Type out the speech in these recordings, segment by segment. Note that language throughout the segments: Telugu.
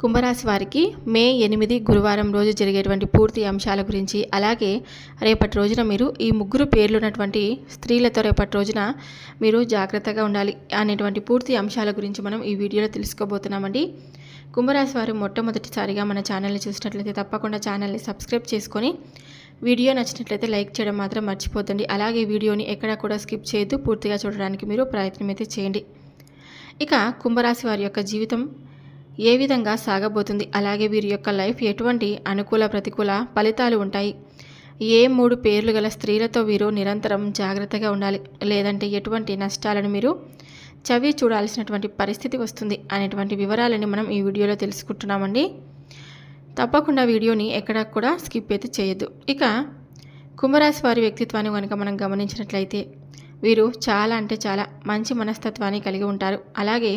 కుంభరాశి వారికి మే ఎనిమిది గురువారం రోజు జరిగేటువంటి పూర్తి అంశాల గురించి అలాగే రేపటి రోజున మీరు ఈ ముగ్గురు పేర్లు ఉన్నటువంటి స్త్రీలతో రేపటి రోజున మీరు జాగ్రత్తగా ఉండాలి అనేటువంటి పూర్తి అంశాల గురించి మనం ఈ వీడియోలో తెలుసుకోబోతున్నామండి. కుంభరాశి వారు మొట్టమొదటిసారిగా మన ఛానల్ని చూసినట్లయితే తప్పకుండా ఛానల్ని సబ్స్క్రైబ్ చేసుకొని వీడియో నచ్చినట్లయితే లైక్ చేయడం మాత్రం మర్చిపోతుంది అలాగే వీడియోని ఎక్కడా కూడా స్కిప్ చేయొద్దు పూర్తిగా చూడడానికి మీరు ప్రయత్నం అయితే చేయండి. ఇక కుంభరాశి వారి యొక్క జీవితం ఏ విధంగా సాగబోతుంది? అలాగే వీరి యొక్క లైఫ్ ఎటువంటి అనుకూల ప్రతికూల ఫలితాలు ఉంటాయి? ఏ మూడు పేర్లు గల స్త్రీలతో వీరు నిరంతరం జాగ్రత్తగా ఉండాలి? లేదంటే ఎటువంటి నష్టాలను మీరు చవి చూడాల్సినటువంటి పరిస్థితి వస్తుంది? అనేటువంటి వివరాలని మనం ఈ వీడియోలో తెలుసుకుంటున్నామండి. తప్పకుండా వీడియోని ఎక్కడా కూడా స్కిప్ అయితే చేయొద్దు. ఇక కుంభరాశి వారి వ్యక్తిత్వాన్ని కనుక మనం గమనించినట్లయితే వీరు చాలా అంటే చాలా మంచి మనస్తత్వాన్ని కలిగి ఉంటారు. అలాగే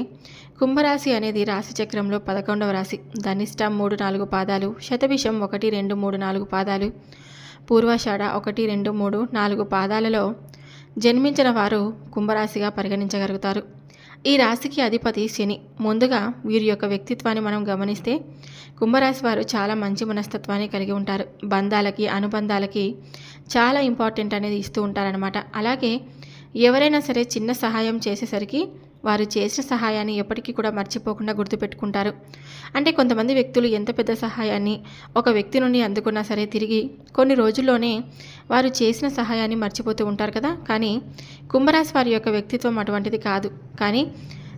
కుంభరాశి అనేది రాశి చక్రంలో పదకొండవ రాశి. ధనిష్ట మూడు నాలుగు పాదాలు శతభిషం ఒకటి రెండు మూడు నాలుగు పాదాలు పూర్వాషాఢ ఒకటి రెండు మూడు నాలుగు పాదాలలో జన్మించిన వారు కుంభరాశిగా పరిగణించగలుగుతారు. ఈ రాశికి అధిపతి శని. ముందుగా వీరి యొక్క వ్యక్తిత్వాన్ని మనం గమనిస్తే కుంభరాశి వారు చాలా మంచి మనస్తత్వాన్ని కలిగి ఉంటారు. బంధాలకి అనుబంధాలకి చాలా ఇంపార్టెంట్ అనేది ఇస్తూ ఉంటారనమాట అలాగే ఎవరైనా సరే చిన్న సహాయం చేసేసరికి వారు చేసిన సహాయాన్ని ఎప్పటికీ కూడా మర్చిపోకుండా గుర్తుపెట్టుకుంటారు. అంటే కొంతమంది వ్యక్తులు ఎంత పెద్ద సహాయాన్ని ఒక వ్యక్తి నుండి అందుకున్నా సరే తిరిగి కొన్ని రోజుల్లోనే వారు చేసిన సహాయాన్ని మర్చిపోతూ ఉంటారు కదా. కానీ కుంభరాశి వారి యొక్క వ్యక్తిత్వం అటువంటిది కాదు. కానీ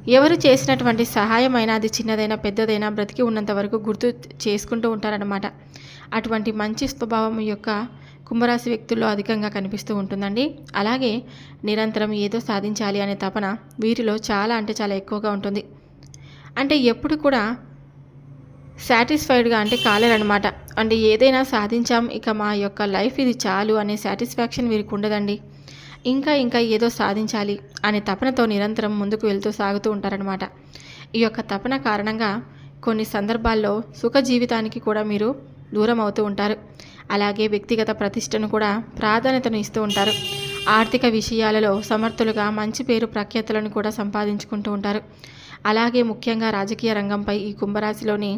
ఎవరు చేసినటువంటి సహాయమైనా అది చిన్నదైనా పెద్దదైనా బ్రతికి ఉన్నంత వరకు గుర్తు చేసుకుంటూ ఉంటారనమాట అటువంటి మంచి స్వభావం యొక్క కుంభరాశి వ్యక్తుల్లో అధికంగా కనిపిస్తూ ఉంటుందండి. అలాగే నిరంతరం ఏదో సాధించాలి అనే తపన వీరిలో చాలా అంటే చాలా ఎక్కువగా ఉంటుంది. అంటే ఎప్పుడు కూడా సాటిస్ఫైడ్గా అంటే కాలేరనమాట అంటే ఏదైనా సాధించాం ఇక మా యొక్క లైఫ్ ఇది చాలు అనే సాటిస్ఫాక్షన్ వీరికి ఉండదండి. ఇంకా ఇంకా ఏదో సాధించాలి అనే తపనతో నిరంతరం ముందుకు వెళ్తూ సాగుతూ ఉంటారనమాట ఈ యొక్క తపన కారణంగా కొన్ని సందర్భాల్లో సుఖ జీవితానికి కూడా మీరు దూరం అవుతూ ఉంటారు. అలాగే వ్యక్తిగత ప్రతిష్టను కూడా ప్రాధాన్యతను ఇస్తూ ఉంటారు. ఆర్థిక విషయాలలో సమర్థులుగా మంచి పేరు ప్రఖ్యాతులను కూడా సంపాదించుకుంటూ ఉంటారు. అలాగే ముఖ్యంగా రాజకీయ రంగంపై ఈ కుంభరాశిలోని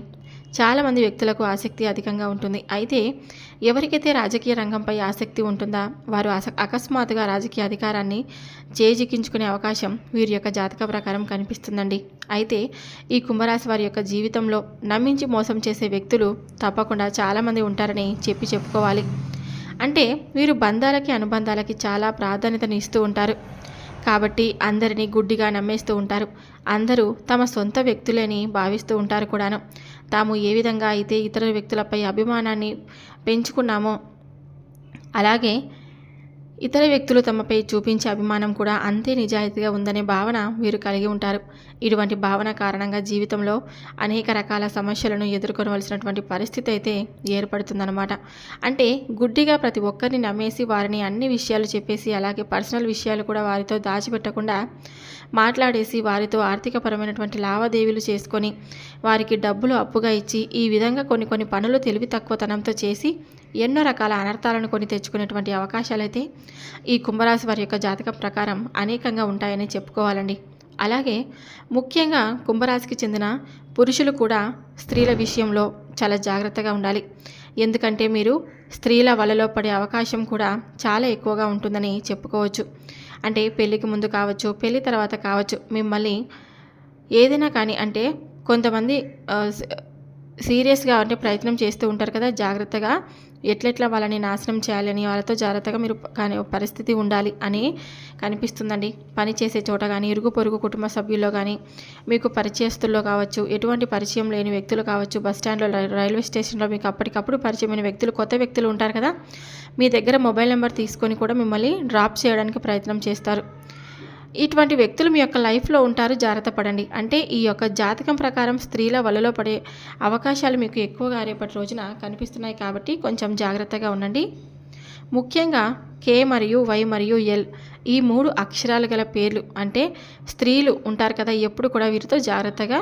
చాలామంది వ్యక్తులకు ఆసక్తి అధికంగా ఉంటుంది. అయితే ఎవరికైతే రాజకీయ రంగంపై ఆసక్తి ఉంటుందా? వారు అకస్మాత్తుగా రాజకీయ అధికారాన్ని చేజిక్కించుకునే అవకాశం వీరి యొక్క జాతక ప్రకారం కనిపిస్తుందండి. అయితే ఈ కుంభరాశి వారి యొక్క జీవితంలో నమ్మించి మోసం చేసే వ్యక్తులు తప్పకుండా చాలామంది ఉంటారని చెప్పి చెప్పుకోవాలి. అంటే వీరు బంధాలకి అనుబంధాలకి చాలా ప్రాధాన్యతను ఇస్తూ ఉంటారు. కాబట్టి అందరినీ గుడ్డిగా నమ్మేస్తూ ఉంటారు. అందరూ తమ సొంత వ్యక్తులని భావిస్తూ ఉంటారు కూడాను. తాము ఏ విధంగా అయితే ఇతర వ్యక్తులపై అభిమానాన్ని పెంచుకున్నామో అలాగే ఇతర వ్యక్తులు తమపై చూపించే అభిమానం కూడా అంతే నిజాయితీగా ఉందనే భావన వీరు కలిగి ఉంటారు. ఇటువంటి భావన కారణంగా జీవితంలో అనేక రకాల సమస్యలను ఎదుర్కొనవలసినటువంటి పరిస్థితి అయితే ఏర్పడుతుందన్నమాట. అంటే గుడ్డిగా ప్రతి ఒక్కరిని నమ్మేసి వారిని అన్ని విషయాలు చెప్పేసి అలాగే పర్సనల్ విషయాలు కూడా వారితో దాచిపెట్టకుండా మాట్లాడేసి వారితో ఆర్థికపరమైనటువంటి లావాదేవీలు చేసుకొని వారికి డబ్బులు అప్పుగా ఇచ్చి ఈ విధంగా కొన్ని కొన్ని పనులు తెలివి తక్కువతనంతో చేసి ఎన్నో రకాల అనర్థాలను కొని తెచ్చుకునేటువంటి అవకాశాలైతే ఈ కుంభరాశి వారి యొక్క జాతకం ప్రకారం అనేకంగా ఉంటాయని చెప్పుకోవాలండి. అలాగే ముఖ్యంగా కుంభరాశికి చెందిన పురుషులు కూడా స్త్రీల విషయంలో చాలా జాగ్రత్తగా ఉండాలి. ఎందుకంటే మీరు స్త్రీల వలలో పడే అవకాశం కూడా చాలా ఎక్కువగా ఉంటుందని చెప్పుకోవచ్చు. అంటే పెళ్ళికి ముందు కావచ్చు పెళ్ళి తర్వాత కావచ్చు మిమ్మల్ని ఏదైనా కానీ అంటే కొంతమంది సీరియస్గా అంటే ప్రయత్నం చేస్తూ ఉంటారు కదా జాగ్రత్తగా. ఎట్లెట్లా వాళ్ళని నాశనం చేయాలని వాళ్ళతో జాగ్రత్తగా మీరు కానీ పరిస్థితి ఉండాలి అని కనిపిస్తుందండి. పని చేసే చోట కానీ ఇరుగు పొరుగు కుటుంబ సభ్యుల్లో కానీ మీకు పరిచయస్తుల్లో కావచ్చు ఎటువంటి పరిచయం లేని వ్యక్తులు కావచ్చు బస్ స్టాండ్లో రైల్వే స్టేషన్లో మీకు అప్పటికప్పుడు పరిచయమైన వ్యక్తులు కొత్త వ్యక్తులు ఉంటారు కదా? మీ దగ్గర మొబైల్ నెంబర్ తీసుకొని కూడా మిమ్మల్ని డ్రాప్ చేయడానికి ప్రయత్నం చేస్తారు. ఇటువంటి వ్యక్తులు మీ యొక్క లైఫ్లో ఉంటారు జాగ్రత్త పడండి. అంటే ఈ యొక్క జాతకం ప్రకారం స్త్రీల వలలో పడే అవకాశాలు మీకు ఎక్కువగా రేపటి రోజున కనిపిస్తున్నాయి కాబట్టి కొంచెం జాగ్రత్తగా ఉండండి. ముఖ్యంగా కే మరియు వై మరియు ఎల్ ఈ మూడు అక్షరాలు గల పేర్లు అంటే స్త్రీలు ఉంటారు కదా ఎప్పుడు కూడా వీరితో జాగ్రత్తగా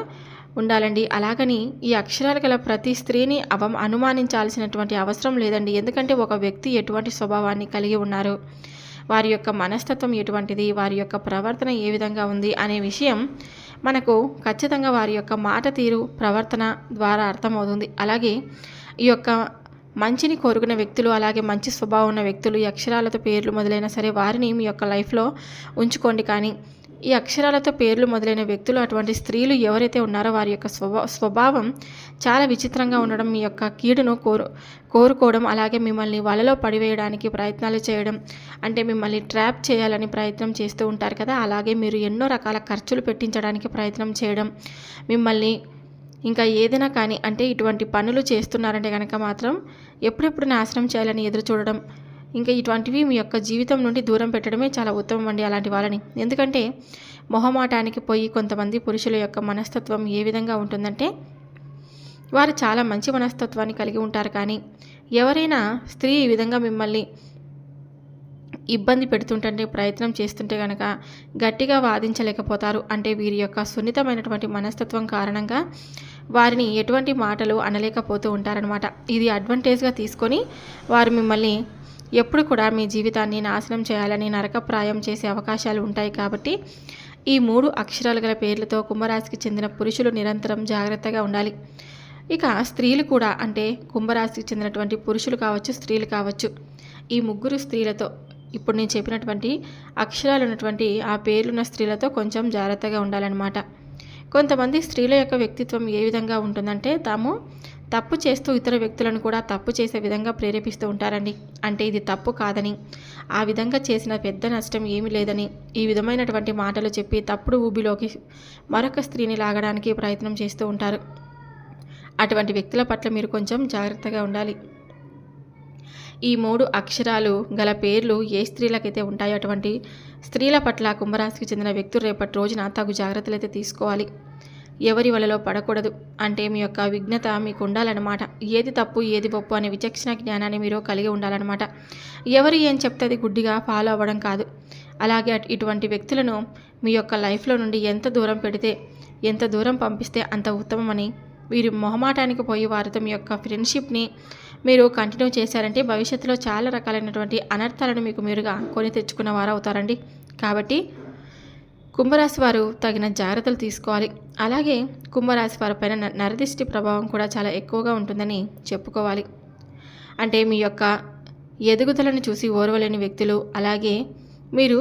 ఉండాలండి. అలాగని ఈ అక్షరాలు గల ప్రతి స్త్రీని అవం అనుమానించాల్సినటువంటి అవసరం లేదండి. ఎందుకంటే ఒక వ్యక్తి ఎటువంటి స్వభావాన్ని కలిగి ఉన్నారు? వారి యొక్క మనస్తత్వం ఎటువంటిది వారి యొక్క ప్రవర్తన ఏ విధంగా ఉంది అనే విషయం మనకు ఖచ్చితంగా వారి యొక్క మాట తీరు ప్రవర్తన ద్వారా అర్థమవుతుంది. అలాగే ఈ యొక్క మంచిని కోరుకునే వ్యక్తులు అలాగే మంచి స్వభావం ఉన్న వ్యక్తులు అక్షరాలతో పేర్లు మొదలైన సరే వారిని మీ యొక్క లైఫ్లో ఉంచుకోండి కానీ ఈ అక్షరాలతో పేర్లు మొదలైన వ్యక్తులు అటువంటి స్త్రీలు ఎవరైతే ఉన్నారో వారి యొక్క స్వభా స్వభావం చాలా విచిత్రంగా ఉండడం మీ యొక్క కీడును కోరు కోరుకోవడం అలాగే మిమ్మల్ని వలలో పడివేయడానికి ప్రయత్నాలు చేయడం అంటే మిమ్మల్ని ట్రాప్ చేయాలని ప్రయత్నం చేస్తూ ఉంటారు కదా అలాగే మీరు ఎన్నో రకాల ఖర్చులు పెట్టించడానికి ప్రయత్నం చేయడం మిమ్మల్ని ఇంకా ఏదైనా కానీ అంటే ఇటువంటి పనులు చేస్తున్నారంటే కనుక మాత్రం ఎప్పుడెప్పుడు నాశనం చేయాలని ఎదురు చూడడం ఇంకా ఇటువంటివి మీ యొక్క జీవితం నుండి దూరం పెట్టడమే చాలా ఉత్తమం అండి అలాంటి వాళ్ళని. ఎందుకంటే మొహమాటానికి పోయి కొంతమంది పురుషుల యొక్క మనస్తత్వం ఏ విధంగా ఉంటుందంటే వారు చాలా మంచి మనస్తత్వాన్ని కలిగి ఉంటారు కానీ ఎవరైనా స్త్రీ ఈ విధంగా మిమ్మల్ని ఇబ్బంది పెడుతుంటే ప్రయత్నం చేస్తుంటే కనుక గట్టిగా వాదించలేకపోతారు. అంటే వీరి యొక్క సున్నితమైనటువంటి మనస్తత్వం కారణంగా వారిని ఎటువంటి మాటలు అనలేకపోతూ ఉంటారనమాట ఇది అడ్వాంటేజ్గా తీసుకొని వారు మిమ్మల్ని ఎప్పుడు కూడా మీ జీవితాన్ని నాశనం చేయాలని నరకప్రాయం చేసే అవకాశాలు ఉంటాయి కాబట్టి ఈ మూడు అక్షరాలు గల పేర్లతో కుంభరాశికి చెందిన పురుషులు నిరంతరం జాగ్రత్తగా ఉండాలి. ఇక స్త్రీలు కూడా అంటే కుంభరాశికి చెందినటువంటి పురుషులు కావచ్చు స్త్రీలు కావచ్చు. ఈ ముగ్గురు స్త్రీలతో ఇప్పుడు నేను చెప్పినటువంటి అక్షరాలు ఉన్నటువంటి ఆ పేర్లున్న స్త్రీలతో కొంచెం జాగ్రత్తగా ఉండాలన్నమాట. కొంతమంది స్త్రీల యొక్క వ్యక్తిత్వం ఏ విధంగా ఉంటుందంటే తాము తప్పు చేస్తూ ఇతర వ్యక్తులను కూడా తప్పు చేసే విధంగా ప్రేరేపిస్తూ ఉంటారండి. అంటే ఇది తప్పు కాదని ఆ విధంగా చేసిన పెద్ద నష్టం ఏమీ లేదని ఈ విధమైనటువంటి మాటలు చెప్పి తప్పుడు ఊబిలోకి మరొక స్త్రీని లాగడానికి ప్రయత్నం చేస్తూ ఉంటారు. అటువంటి వ్యక్తుల పట్ల మీరు కొంచెం జాగ్రత్తగా ఉండాలి. ఈ మూడు అక్షరాలు గల పేర్లు ఏ స్త్రీలకైతే ఉంటాయో అటువంటి స్త్రీల పట్ల కుంభరాశికి చెందిన వ్యక్తులు రేపటి రోజున తగు జాగ్రత్తలు అయితే తీసుకోవాలి. ఎవరి వలలో పడకూడదు. అంటే మీ యొక్క విఘ్నత మీకు ఉండాలన్నమాట. ఏది తప్పు ఏది ఒప్పు అనే విచక్షణ జ్ఞానాన్ని మీరు కలిగి ఉండాలన్నమాట. ఎవరు ఏం చెప్తే అది గుడ్డిగా ఫాలో అవ్వడం కాదు. అలాగే ఇటువంటి వ్యక్తులను మీ యొక్క లైఫ్లో నుండి ఎంత దూరం పెడితే ఎంత దూరం పంపిస్తే అంత ఉత్తమమని మీరు మొహమాటానికి పోయి వారితో మీ యొక్క ఫ్రెండ్షిప్ని మీరు కంటిన్యూ చేశారంటే భవిష్యత్తులో చాలా రకాలైనటువంటి అనర్థాలను మీకు మీరుగా కొని తెచ్చుకున్న వారు అవుతారండి కాబట్టి కుంభరాశి వారు తగిన జాగ్రత్తలు తీసుకోవాలి. అలాగే కుంభరాశి వారి పైన నరదిష్టి ప్రభావం కూడా చాలా ఎక్కువగా ఉంటుందని చెప్పుకోవాలి. అంటే మీ యొక్క ఎదుగుదలను చూసి ఓర్వలేని వ్యక్తులు అలాగే మీరు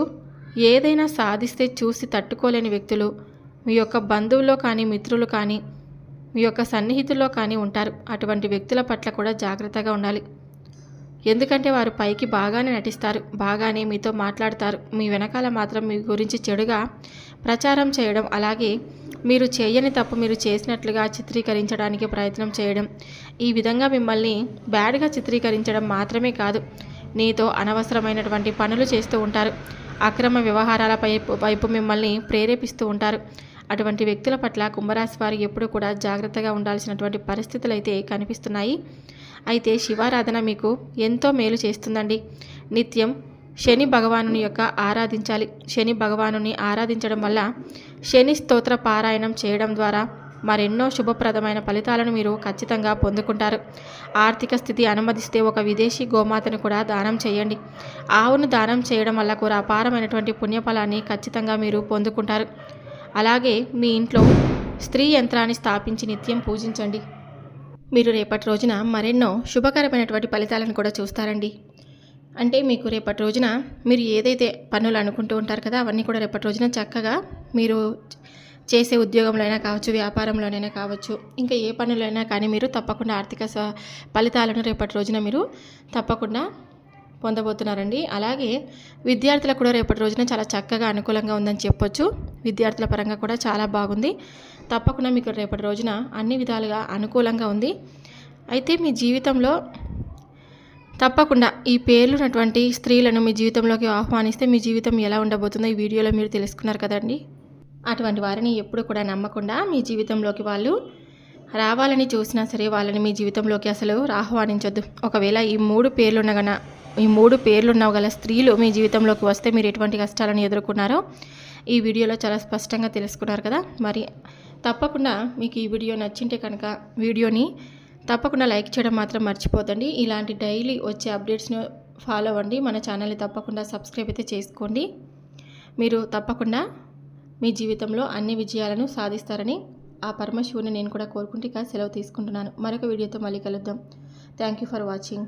ఏదైనా సాధిస్తే చూసి తట్టుకోలేని వ్యక్తులు మీ యొక్క బంధువుల్లో కానీ మిత్రులు కానీ మీ యొక్క సన్నిహితుల్లో కానీ ఉంటారు. అటువంటి వ్యక్తుల పట్ల కూడా జాగ్రత్తగా ఉండాలి. ఎందుకంటే వారు పైకి బాగానే నటిస్తారు బాగానే మీతో మాట్లాడతారు. మీ వెనకాల మాత్రం మీ గురించి చెడుగా ప్రచారం చేయడం అలాగే మీరు చేయని తప్పు మీరు చేసినట్లుగా చిత్రీకరించడానికి ప్రయత్నం చేయడం. ఈ విధంగా మిమ్మల్ని బ్యాడ్గా చిత్రీకరించడం మాత్రమే కాదు నీతో అనవసరమైనటువంటి పనులు చేస్తూ ఉంటారు. అక్రమ వ్యవహారాల వైపు మిమ్మల్ని ప్రేరేపిస్తూ ఉంటారు. అటువంటి వ్యక్తుల పట్ల కుంభరాశి వారు ఎప్పుడూ కూడా జాగ్రత్తగా ఉండాల్సినటువంటి పరిస్థితులు అయితే కనిపిస్తున్నాయి. అయితే శివారాధన మీకు ఎంతో మేలు చేస్తుందండి. నిత్యం శని భగవాను యొక్క ఆరాధించాలి. శని భగవానుని ఆరాధించడం వల్ల శని స్తోత్ర పారాయణం చేయడం ద్వారా మరెన్నో శుభప్రదమైన ఫలితాలను మీరు ఖచ్చితంగా పొందుకుంటారు. ఆర్థిక స్థితి అనుమతిస్తే ఒక విదేశీ గోమాతను కూడా దానం చేయండి. ఆవును దానం చేయడం వల్ల కూడా అపారమైనటువంటి పుణ్యఫలాన్ని ఖచ్చితంగా మీరు పొందుకుంటారు. అలాగే మీ ఇంట్లో స్త్రీ యంత్రాన్ని స్థాపించి నిత్యం పూజించండి. మీరు రేపటి రోజున మరెన్నో శుభకరమైనటువంటి ఫలితాలను కూడా చూస్తారండి. అంటే మీకు రేపటి రోజున మీరు ఏదైతే పనులు అనుకుంటూ ఉంటారు కదా అవన్నీ కూడా రేపటి రోజున చక్కగా మీరు చేసే ఉద్యోగంలోనైనా కావచ్చు వ్యాపారంలోనైనా కావచ్చు ఇంకా ఏ పనులైనా కానీ మీరు తప్పకుండా ఆర్థిక ఫలితాలను రేపటి రోజున మీరు తప్పకుండా పొందబోతున్నారండి. అలాగే విద్యార్థులకు కూడా రేపటి రోజున చాలా చక్కగా అనుకూలంగా ఉందని చెప్పొచ్చు. విద్యార్థుల పరంగా కూడా చాలా బాగుంది. తప్పకుండా మీకు రేపటి రోజున అన్ని విధాలుగా అనుకూలంగా ఉంది. అయితే మీ జీవితంలో తప్పకుండా ఈ పేర్లున్నటువంటి స్త్రీలను మీ జీవితంలోకి ఆహ్వానిస్తే మీ జీవితం ఎలా ఉండబోతుందో ఈ వీడియోలో మీరు తెలుసుకున్నారు కదండి. అటువంటి వారిని ఎప్పుడు కూడా నమ్మకుండా మీ జీవితంలోకి వాళ్ళు రావాలని చూసినా సరే వాళ్ళని మీ జీవితంలోకి అసలు ఆహ్వానించొద్దు. ఒకవేళ ఈ మూడు పేర్లున్నగన ఈ మూడు పేర్లున్న గల స్త్రీలు మీ జీవితంలోకి వస్తే మీరు ఎటువంటి కష్టాలను ఎదుర్కొన్నారో ఈ వీడియోలో చాలా స్పష్టంగా తెలుసుకున్నారు కదా. మరి తప్పకుండా మీకు ఈ వీడియో నచ్చింటే కనుక వీడియోని తప్పకుండా లైక్ చేయడం మాత్రం మర్చిపోతండి. ఇలాంటి డైలీ వచ్చే అప్డేట్స్ను ఫాలో అవ్వండి. మన ఛానల్ని తప్పకుండా సబ్స్క్రైబ్ అయితే చేసుకోండి. మీరు తప్పకుండా మీ జీవితంలో అన్ని విజయాలను సాధిస్తారని ఆ పరమశివుని నేను కూడా కోరుకుంటే ఇక సెలవు తీసుకుంటున్నాను. మరొక వీడియోతో మళ్ళీ కలుద్దాం. Thank you for watching